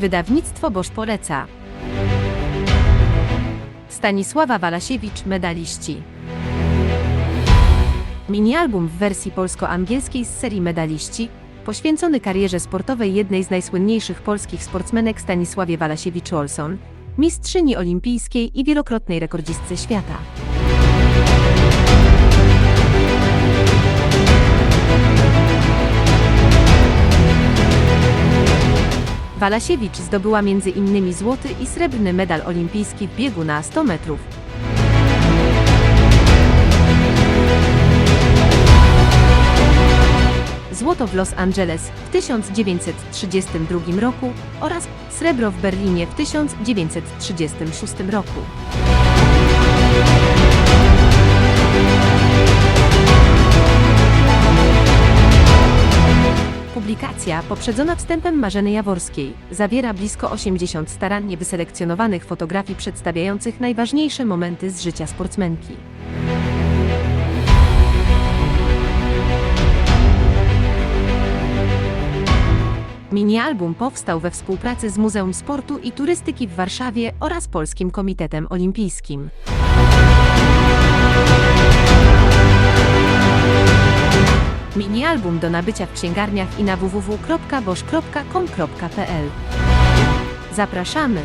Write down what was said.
Wydawnictwo Boż poleca. Stanisława Walasiewicz, medaliści. Minialbum w wersji polsko-angielskiej z serii Medaliści, poświęcony karierze sportowej jednej z najsłynniejszych polskich sportsmenek Stanisławie Walasiewicz-Olson, mistrzyni olimpijskiej i wielokrotnej rekordzistce świata. Walasiewicz zdobyła m.in. złoty i srebrny medal olimpijski w biegu na 100 metrów. Złoto w Los Angeles w 1932 roku oraz srebro w Berlinie w 1936 roku. Publikacja, poprzedzona wstępem Marzeny Jaworskiej, zawiera blisko 80 starannie wyselekcjonowanych fotografii przedstawiających najważniejsze momenty z życia sportsmenki. Mini-album powstał we współpracy z Muzeum Sportu i Turystyki w Warszawie oraz Polskim Komitetem Olimpijskim. Mini-album do nabycia w księgarniach i na www.bosz.com.pl Zapraszamy!